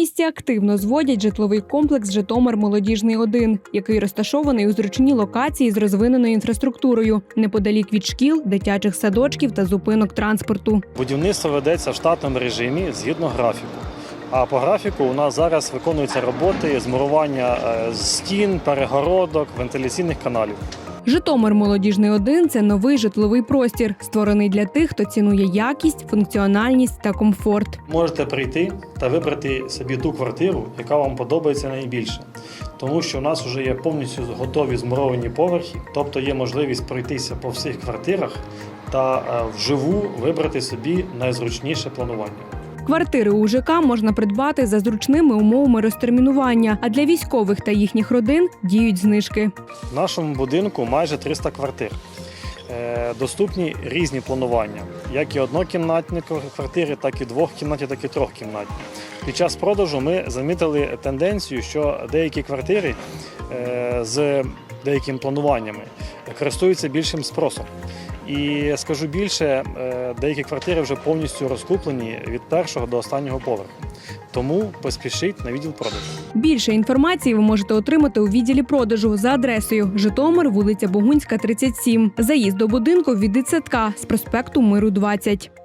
місті активно зводять житловий комплекс Житомир Молодіжний 1 який розташований у зручній локації з розвиненою інфраструктурою неподалік від шкіл, дитячих садочків та зупинок транспорту. Будівництво ведеться в штатному режимі згідно графіку. А по графіку у нас зараз виконуються роботи з мурування е, стін, перегородок, вентиляційних каналів. Житомир Молодіжний 1 це новий житловий простір, створений для тих, хто цінує якість, функціональність та комфорт. Можете прийти та вибрати собі ту квартиру, яка вам подобається найбільше. Тому що у нас вже є повністю готові змуровані поверхи, тобто є можливість пройтися по всіх квартирах та е, вживу вибрати собі найзручніше планування. Квартири у ЖК можна придбати за зручними умовами розтермінування, а для військових та їхніх родин діють знижки. В нашому будинку майже 300 квартир. Е, Доступні різні планування, як і однокімнатні квартири, так і двохкімнатні, так і трьохкімнатні. Під час продажу ми замітили тенденцію, що деякі квартири е, з деякими плануваннями користуються більшим спросом. І скажу більше, е, деякі квартири вже повністю розкуплені від першого до останнього поверху. Тому поспішіть на відділ продажу. Більше інформації ви можете отримати у відділі продажу за адресою Житомир, вулиця Богунська, 37. Заїзд до будинку від дитсадка з проспекту Миру 20.